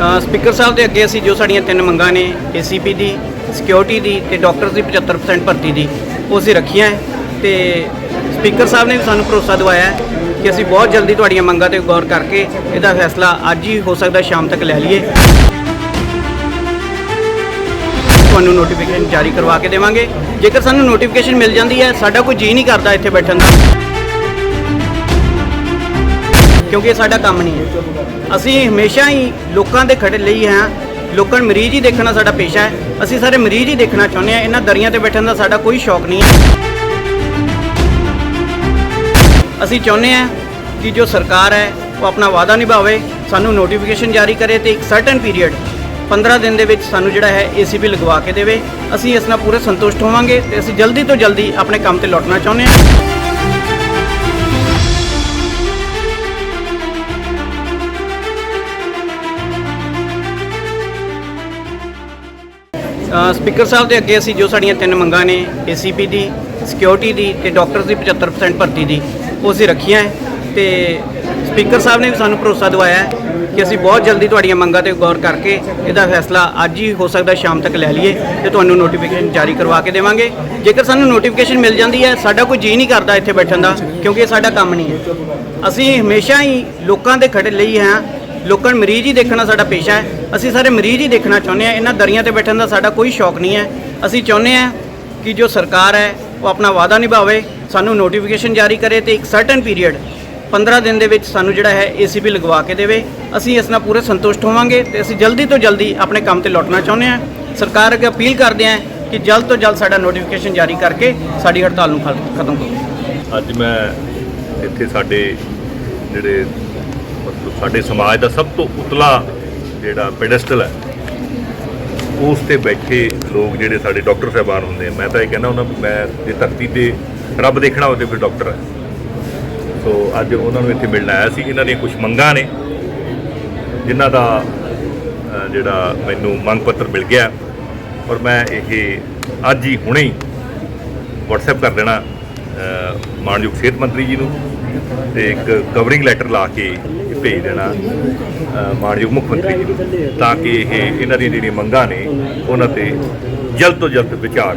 Speaker ਸਾਹਿਬ ਦੇ ਅੱਗੇ ਅਸੀਂ ਜੋ ਸਾਡੀਆਂ ਤਿੰਨ ਮੰਗਾਂ ਨੇ ਏਸੀਪੀ ਦੀ ਸਿਕਿਉਰਿਟੀ ਦੀ ਤੇ ਡਾਕਟਰਸ ਦੀ 75% ਭਰਤੀ ਦੀ, ਉਹ ਅਸੀਂ ਰੱਖੀਆਂ ਹੈ ਤੇ ਸਪੀਕਰ ਸਾਹਿਬ ਨੇ ਵੀ ਸਾਨੂੰ ਭਰੋਸਾ ਦਿਵਾਇਆ ਹੈ ਕਿ ਅਸੀਂ ਬਹੁਤ ਜਲਦੀ ਤੁਹਾਡੀਆਂ ਮੰਗਾਂ ਤੇ ਗੌਰ ਕਰਕੇ ਇਹਦਾ ਫੈਸਲਾ ਅੱਜ ਹੀ ਹੋ ਸਕਦਾ ਸ਼ਾਮ ਤੱਕ ਲੈ ਲਈਏ। ਤੁਹਾਨੂੰ ਨੋਟੀਫਿਕੇਸ਼ਨ ਜਾਰੀ ਕਰਵਾ ਕੇ ਦੇਵਾਂਗੇ। ਜੇਕਰ ਸਾਨੂੰ ਨੋਟੀਫਿਕੇਸ਼ਨ ਮਿਲ ਜਾਂਦੀ ਹੈ, ਸਾਡਾ ਕੋਈ ਜੀ ਨਹੀਂ ਕਰਦਾ ਇੱਥੇ ਬੈਠਣ ਦਾ। ਕਿਉਂਕਿ ਇਹ ਸਾਡਾ ਕੰਮ ਨਹੀਂ ਹੈ। ਅਸੀਂ ਹਮੇਸ਼ਾ ਹੀ ਲੋਕਾਂ ਦੇ ਖੜੇ ਲਈ ਹਾਂ। ਲੋਕਾਂ ਨੂੰ ਮਰੀਜ਼ ਹੀ ਦੇਖਣਾ ਸਾਡਾ ਪੇਸ਼ਾ ਹੈ। ਅਸੀਂ ਸਾਰੇ ਮਰੀਜ਼ ਹੀ ਦੇਖਣਾ ਚਾਹੁੰਦੇ ਹਾਂ। ਇਹਨਾਂ ਦਰੀਆਂ ਤੇ ਬੈਠਣ ਦਾ ਸਾਡਾ ਕੋਈ ਸ਼ੌਕ ਨਹੀਂ ਹੈ। ਅਸੀਂ ਚਾਹੁੰਦੇ ਹਾਂ ਕਿ ਜੋ ਸਰਕਾਰ ਹੈ, ਉਹ ਆਪਣਾ ਵਾਅਦਾ ਨਿਭਾਵੇ, ਸਾਨੂੰ ਨੋਟੀਫਿਕੇਸ਼ਨ ਜਾਰੀ ਕਰੇ ਤੇ ਇੱਕ ਸਰਟਨ ਪੀਰੀਅਡ 15 ਦਿਨ ਦੇ ਵਿੱਚ ਸਾਨੂੰ ਜਿਹੜਾ ਹੈ ਏਸੀਬੀ ਲਗਵਾ ਕੇ ਦੇਵੇ। ਅਸੀਂ ਇਸ ਨਾਲ ਪੂਰੇ ਸੰਤੁਸ਼ਟ ਹੋਵਾਂਗੇ ਤੇ ਅਸੀਂ ਜਲਦੀ ਤੋਂ ਜਲਦੀ ਆਪਣੇ ਕੰਮ ਤੇ ਲੌਟਣਾ ਚਾਹੁੰਦੇ ਹਾਂ। ਸਪੀਕਰ ਸਾਹਿਬ ਦੇ ਅੱਗੇ ਅਸੀਂ ਜੋ ਸਾਡੀਆਂ ਤਿੰਨ ਮੰਗਾਂ ਨੇ ਏਸੀਪੀ ਦੀ ਸਿਕਿਉਰਿਟੀ ਦੀ ਤੇ ਡਾਕਟਰਸ ਦੀ 75% ਭਰਤੀ ਦੀ, ਉਹ ਅਸੀਂ ਰੱਖੀਆਂ ਹੈ ਤੇ ਸਪੀਕਰ ਸਾਹਿਬ ਨੇ ਵੀ ਸਾਨੂੰ ਭਰੋਸਾ ਦਿਵਾਇਆ ਕਿ ਅਸੀਂ ਬਹੁਤ ਜਲਦੀ ਤੁਹਾਡੀਆਂ ਮੰਗਾਂ ਤੇ ਗੌਰ ਕਰਕੇ ਇਹਦਾ ਫੈਸਲਾ ਅੱਜ ਹੀ ਹੋ ਸਕਦਾ ਸ਼ਾਮ ਤੱਕ ਲੈ ਲਈਏ ਤੇ ਤੁਹਾਨੂੰ ਨੋਟੀਫਿਕੇਸ਼ਨ ਜਾਰੀ ਕਰਵਾ ਕੇ ਦੇਵਾਂਗੇ। ਜੇਕਰ ਸਾਨੂੰ ਨੋਟੀਫਿਕੇਸ਼ਨ ਮਿਲ ਜਾਂਦੀ ਹੈ, ਸਾਡਾ ਕੋਈ ਜੀ ਨਹੀਂ ਕਰਦਾ ਇੱਥੇ ਬੈਠਣ ਦਾ, ਕਿਉਂਕਿ ਇਹ ਸਾਡਾ ਕੰਮ ਨਹੀਂ ਹੈ। ਅਸੀਂ ਹਮੇਸ਼ਾ ਹੀ ਲੋਕਾਂ ਦੇ ਖੜੇ ਲਈ ਹਾਂ ਲੋਕਾਂ ਨੂੰ ਮਰੀਜ਼ ਹੀ ਦੇਖਣਾ ਸਾਡਾ ਪੇਸ਼ਾ ਹੈ। ਅਸੀਂ ਸਾਰੇ ਮਰੀਜ਼ ਹੀ ਦੇਖਣਾ ਚਾਹੁੰਦੇ ਹਾਂ। ਇਹਨਾਂ ਦਰੀਆਂ ਤੇ ਬੈਠਣ ਦਾ ਸਾਡਾ ਕੋਈ ਸ਼ੌਕ ਨਹੀਂ ਹੈ। ਅਸੀਂ ਚਾਹੁੰਦੇ ਹਾਂ ਕਿ ਜੋ ਸਰਕਾਰ ਹੈ, ਉਹ ਆਪਣਾ ਵਾਅਦਾ ਨਿਭਾਵੇ, ਸਾਨੂੰ ਨੋਟੀਫਿਕੇਸ਼ਨ ਜਾਰੀ ਕਰੇ ਤੇ ਇੱਕ ਸਰਟਨ ਪੀਰੀਅਡ 15 ਦਿਨ ਦੇ ਵਿੱਚ ਸਾਨੂੰ ਜਿਹੜਾ ਹੈ ਏਸੀਬੀ ਲਗਵਾ ਕੇ ਦੇਵੇ। ਅਸੀਂ ਇਸ ਨਾਲ ਪੂਰੇ ਸੰਤੁਸ਼ਟ ਹੋਵਾਂਗੇ ਤੇ ਅਸੀਂ ਜਲਦੀ ਤੋਂ ਜਲਦੀ ਆਪਣੇ ਕੰਮ ਤੇ ਲੌਟਣਾ ਚਾਹੁੰਦੇ ਹਾਂ। ਸਰਕਾਰ ਅੱਗੇ ਅਪੀਲ ਕਰਦੇ ਹਾਂ ਕਿ ਜਲਦ ਤੋਂ ਜਲਦ ਸਾਡਾ ਨੋਟੀਫਿਕੇਸ਼ਨ ਜਾਰੀ ਕਰਕੇ ਸਾਡੀ ਹੜਤਾਲ ਨੂੰ ਖਤ- ਖਤਮ ਕਰੋ। ਅੱਜ ਮੈਂ ਇੱਥੇ ਸਾਡੇ ਜਿਹੜੇ ਮਤਲਬ ਸਾਡੇ ਸਮਾਜ ਦਾ ਸਭ ਤੋਂ ਉਤਲਾ ਜਿਹੜਾ ਪੈਡੈਸਟਲ ਹੈ, ਉਸ ਤੇ ਬੈਠੇ ਲੋਕ ਜਿਹੜੇ ਸਾਡੇ ਡਾਕਟਰ ਸਾਹਿਬਾਨ ਹੁੰਦੇ ਆ। ਮੈਂ ਤਾਂ ਇਹ ਕਹਿੰਦਾ ਉਹਨਾਂ ਮੈਂ ਜੇ ਧਰਤੀ ਤੇ ਰੱਬ ਦੇਖਣਾ ਹੋਵੇ ਫਿਰ ਡਾਕਟਰ ਹੈ। ਸੋ ਅੱਜ ਉਹਨਾਂ ਨੂੰ ਇੱਥੇ ਮਿਲਣ ਆਇਆ ਸੀ ਇਹਨਾਂ ਦੀਆਂ ਕੁਝ ਮੰਗਾਂ ਨੇ, ਜਿਨ੍ਹਾਂ ਦਾ ਜਿਹੜਾ ਮੈਨੂੰ ਮੰਗ ਪੱਤਰ ਮਿਲ ਗਿਆ। ਔਰ ਮੈਂ ਇਹ ਅੱਜ ਹੀ ਹੁਣੇ ਹੀ WhatsApp ਕਰ ਦੇਣਾ ਮਾਨਯੋਗ ਸਿਹਤ ਮੰਤਰੀ ਜੀ ਨੂੰ ਤੇ ਇੱਕ ਕਵਰਿੰਗ ਲੈਟਰ ਲਾ ਕੇ ਭੇਜ ਦੇਣਾ ਅ, ਮਾਨਯੋਗ ਮੁੱਖ ਮੰਤਰੀ ਜੀ ਨੂੰ ਤਾਂ ਕਿ ਇਹ ਇਹਨਾਂ ਦੀਆਂ ਜਿਹੜੀਆਂ ਮੰਗਾਂ ਨੇ ਉਹਨਾਂ ਤੇ ਜਲਦ ਤੋਂ ਜਲਦ ਵਿਚਾਰ